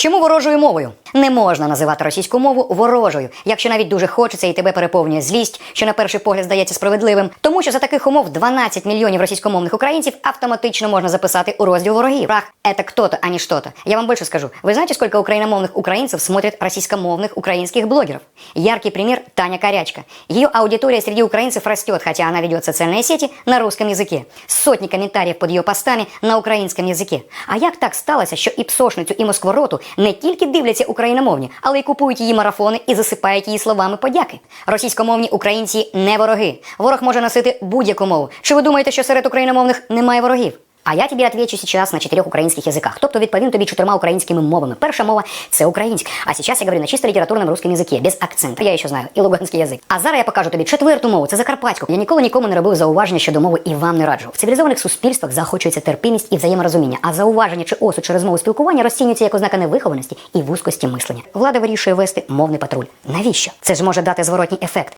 Чому ворожою мовою? Не можна називати російську мову ворожою, якщо навіть дуже хочеться і тебе переповнює злість, що на перший погляд здається справедливим, тому що за таких умов 12 мільйонів російськомовних українців автоматично можна записати у розділ ворогів. Враг – это кто-то, а не что-то. Я вам больше скажу. Вы знаете, сколько украиномовных украинцев смотрят российскомовных украинских блогеров? Яркий пример – Таня Корячка. Ее аудитория среди украинцев растет, хотя она ведет социальные сети на русском языке. Сотни комментариев под ее постами на українському язикі. А як так сталося, що і псошницю, і москвороту не тільки дивляться україномовні, але й купують її марафони і засипають її словами подяки? Російськомовні українці не вороги. Ворог може носити будь-яку мову. Чи ви думаєте, що серед україномовних немає ворогів? А я тобі отвечу сейчас на чотирьох українських язиках. Тобто відповім тобі чотирма українськими мовами. Перша мова це українська. А сейчас я говорю на чисто літературному русском язикі, без акцента. Я ще знаю і луганський язик. А зараз я покажу тобі четверту мову, це закарпатську. Я ніколи нікому не робив зауваження щодо мови і вам не раджу. В цивілізованих суспільствах заохочується терпимість і взаєморозуміння, а зауваження чи осуд через мову спілкування розцінюється як ознака невихованості і вузькості мислення. Влада вирішує вести мовний патруль. Навіщо? Це ж може дати зворотній ефект.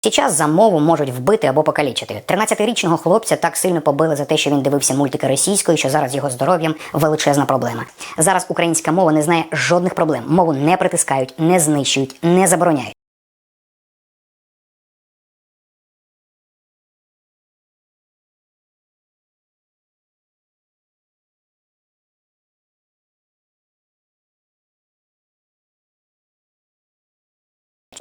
Сейчас за мову можуть вбити або покалічити. 13-річного хлопця так сильно побили за те, що він дивився мультики російською, що зараз його здоров'ям величезна проблема. Зараз українська мова не знає жодних проблем. Мову не притискають, не знищують, не забороняють.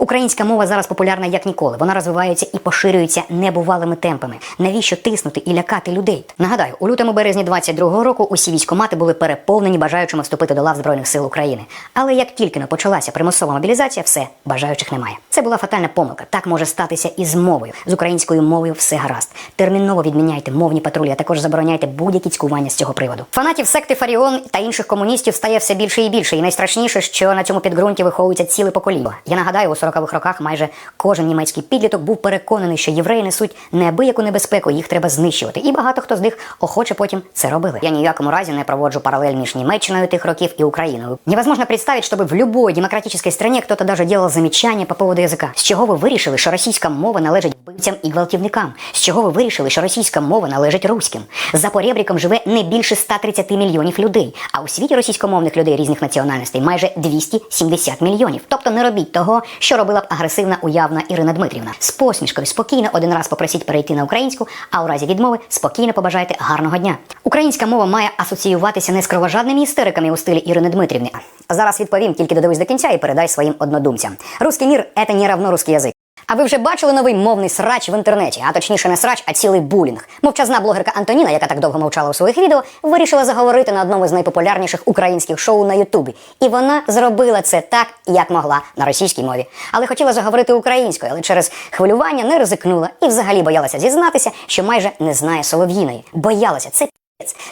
Українська мова зараз популярна як ніколи. Вона розвивається і поширюється небувалими темпами. Навіщо тиснути і лякати людей? Нагадаю, у лютому березні 22-го року усі військомати були переповнені бажаючими вступити до лав Збройних сил України. Але як тільки но почалася примусова мобілізація, все бажаючих немає. Це була фатальна помилка. Так може статися і з мовою. З українською мовою все гаразд. Терміново відміняйте мовні патрулі, а також забороняйте будь-які цькування з цього приводу. Фанатів секти Фаріон та інших комуністів стає все більше і більше. І найстрашніше, що на цьому підґрунті виховується ціле покоління. Я нагадаю, у 40-х роках майже кожен німецький підліток був переконаний, що євреї несуть неабияку небезпеку, їх треба знищувати. І багато хто з них охоче потім це робили. Я ні в якому разі не проводжу паралель між Німеччиною тих років і Україною. Невозможно представить, чтобы в любой демократической стране кто-то даже делал замечания по поводу язика. З чого ви вирішили, що російська мова належить вбивцям і гвалтівникам? З чого ви вирішили, що російська мова належить руським? За поребриком живе не більше 130 мільйонів людей, а у світі російськомовних людей різних національностей майже 270 мільйонів. Тобто не робіть того, що робила б агресивна уявна Ірина Дмитрівна. З посмішкою спокійно один раз попросіть перейти на українську, а у разі відмови спокійно побажайте гарного дня. Українська мова має асоціюватися не з кровожадними істериками у стилі Ірини Дмитрівни. Зараз відповім, тільки додивись до кінця і передай своїм однодумцям. Русський мір – це не равно русський язик. А ви вже бачили новий мовний срач в інтернеті, а точніше не срач, а цілий булінг. Мовчазна блогерка Антоніна, яка так довго мовчала у своїх відео, вирішила заговорити на одному з найпопулярніших українських шоу на Ютубі. І вона зробила це так, як могла на російській мові. Але хотіла заговорити українською, але через хвилювання не ризикнула і взагалі боялася зізнатися, що майже не знає солов'їної. Боялася це.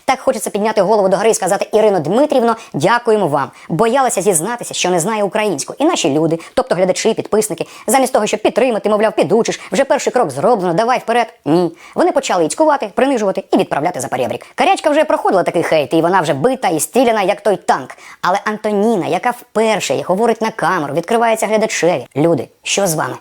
Так хочеться підняти голову до гори і сказати Ірино Дмитрівно, дякуємо вам. Боялася зізнатися, що не знає українську. І наші люди, тобто глядачі, підписники, замість того, щоб підтримати, мовляв, підучиш, вже перший крок зроблено, давай вперед. Ні. Вони почали іцькувати, принижувати і відправляти за перебрік. Карячка вже проходила такий хейт, і вона вже бита і стріляна, як той танк. Але Антоніна, яка вперше говорить на камеру, відкривається глядачеві. Люди, що з вами?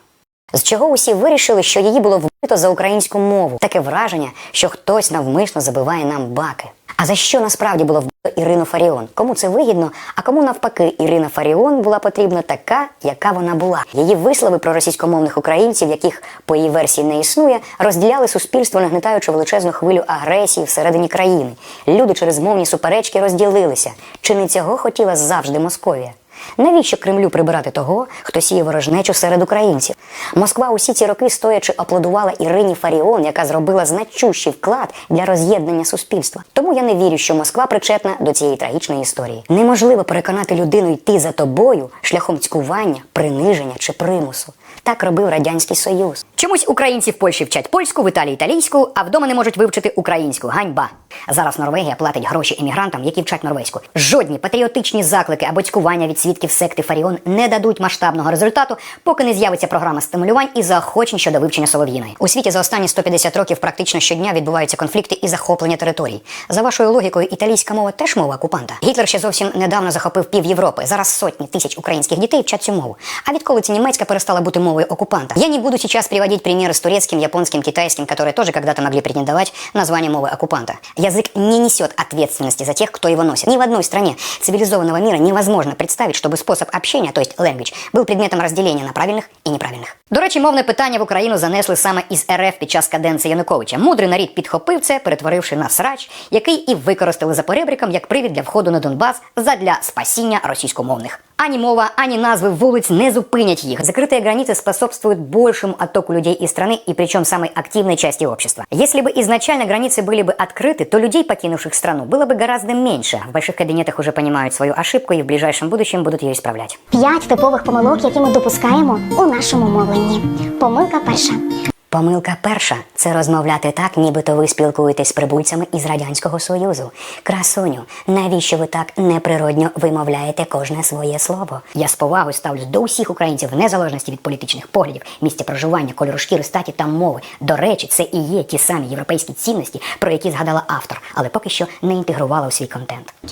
З чого усі вирішили, що її було вбито за українську мову? Таке враження, що хтось навмисно забиває нам баки. А за що насправді було вбито Ірину Фаріон? Кому це вигідно? А кому навпаки Ірина Фаріон була потрібна така, яка вона була? Її вислови про російськомовних українців, яких по її версії не існує, розділяли суспільство, нагнетаючи величезну хвилю агресії всередині країни. Люди через мовні суперечки розділилися. Чи не цього хотіла завжди Московія? Навіщо Кремлю прибирати того, хто сіє ворожнечу серед українців? Москва усі ці роки стоячи аплодувала Ірині Фаріон, яка зробила значущий вклад для роз'єднання суспільства. Тому я не вірю, що Москва причетна до цієї трагічної історії. Неможливо переконати людину йти за тобою шляхом цькування, приниження чи примусу. Так робив радянський союз. Чомусь українці в Польщі вчать польську, в Італії італійську, а вдома не можуть вивчити українську. Ганьба. Зараз Норвегія платить гроші емігрантам, які вчать норвезьку. Жодні патріотичні заклики або цькування від свідків секти Фаріон не дадуть масштабного результату, поки не з'явиться програма стимулювань і заохочень щодо вивчення Солов'їної. У світі за останні 150 років практично щодня відбуваються конфлікти і захоплення територій. За вашою логікою, італійська мова теж мова окупанта. Гітлер ще зовсім недавно захопив пів Європи. Зараз сотні тисяч українських дітей вчать цю мову. А відколи ця німецька перестала бути мовою оккупанта? Я не буду сейчас приводить примеры с турецким, японским, китайским, которые тоже когда-то могли претендовать на звание мовы оккупанта. Язык не несет ответственности за тех, кто его носит. Ни в одной стране цивилизованного мира невозможно представить, чтобы способ общения, то есть language, был предметом разделения на правильных и неправильных. До речі, мовне питання в Україну занесли саме із РФ під час каденції Януковича. Мудрий нарід підхопив це, перетворивши на срач, який і використали за поребриком як привід для входу на Донбас задля спасіння російськомовних. Ані мова, ані назви вулиць не зупинять їх. Закрытые границы способствуют большему оттоку людей из страны и причем самой активной части общества. Если бы изначально границы были бы открыты, то людей, покинувших страну, было бы гораздо меньше. В больших кабинетах уже понимают свою ошибку и в ближайшем будущем будут ее исправлять. П'ять типових помилок, які ми допускаємо у нашому мовленні. Помилка перша. Помилка перша це розмовляти так, нібито ви спілкуєтесь з прибульцями із радянського союзу. Красуню, навіщо ви так неприродньо вимовляєте кожне своє слово? Я з повагою ставлюсь до усіх українців, в незалежності від політичних поглядів, місця проживання, кольору шкіри, статі та мови. До речі, це і є ті самі європейські цінності, про які згадала автор, але поки що не інтегрувала у свій контент.